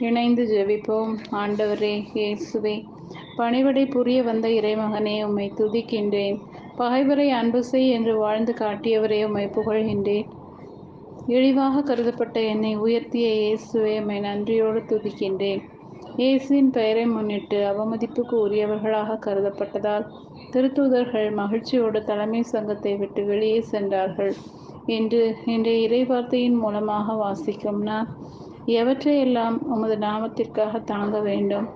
இணைந்து ஜெபிப்போம். ஆண்டவரே இயேசுவே பணிவடை புரிய வந்த இறைமகனே உம்மை துதிக்கின்றேன். பகைவரை அன்பு செய் என்று வாழ்ந்து காட்டியவரே உம்மை புகழ்கின்றேன். இழிவாக கருதப்பட்ட என்னை உயர்த்திய இயேசுவே உம்மை நன்றியோடு துதிக்கின்றேன். இயேசுவின் பெயரை முன்னிட்டு அவமதிப்புக்கு உரியவர்களாக கருதப்பட்டதால் திருத்தூதர்கள் மகிழ்ச்சியோடு தலைமை சங்கத்தை விட்டு வெளியே சென்றார்கள். என்று இன்றைய இறைவார்த்தையின் மூலமாக வாசிக்கும் நான் எவற்றையெல்லாம் உமது நாமத்திற்காக தாங்க வேண்டும்?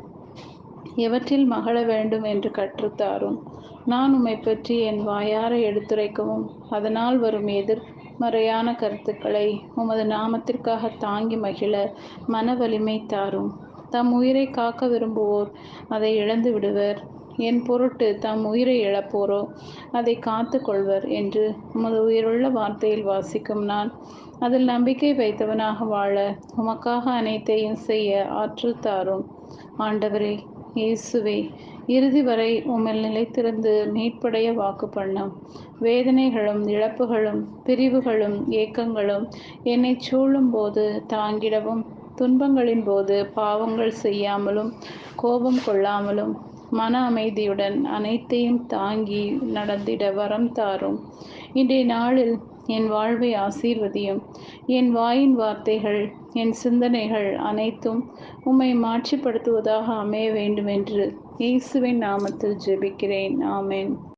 எவற்றில் மகள வேண்டும் என்று கற்றுத்தாரும்? நான் உம்மை பற்றி என் வாயார எடுத்துரைக்கவும் அதனால் வரும் எதிர்மறையான கருத்துக்களை உமது நாமத்திற்காக தாங்கி மகிழ மன வலிமை தாரும். தம் உயிரை காக்க விரும்புவோர் அதை இழந்து விடுவர் என் பொருட்டு தம் உயிரை இழப்போரோ? அதை காத்து கொள்வர் என்று உமது உயிருள்ள வார்த்தையில் வாசிக்கும் நான். அதில் நம்பிக்கை வைத்தவனாக வாழ உமக்காக அனைத்தையும் செய்ய ஆற்றல் தாரும். ஆண்டவரே இயேசுவே இறுதி வரை உம்மில் நிலைத்திருந்து மீட்படைய வாக்கு பண்ணும் வேதனைகளும் இழப்புகளும் பிரிவுகளும் ஏக்கங்களும் என்னை சூழும் போது தாங்கிடவும் துன்பங்களின் போது பாவங்கள் செய்யாமலும் கோபம் கொள்ளாமலும் மன அமைதியுடன் அனைத்தையும் தாங்கி நடந்திட வரம் தாரும். இன்றைய நாளில் என் வாழ்வை ஆசீர்வதியும். என் வாயின் வார்த்தைகள் என் சிந்தனைகள் அனைத்தும் உம்மை மாற்றிப்படுத்துவதாக அமைய வேண்டும் என்று இயேசுவின் நாமத்தில் ஜெபிக்கிறேன். ஆமேன்.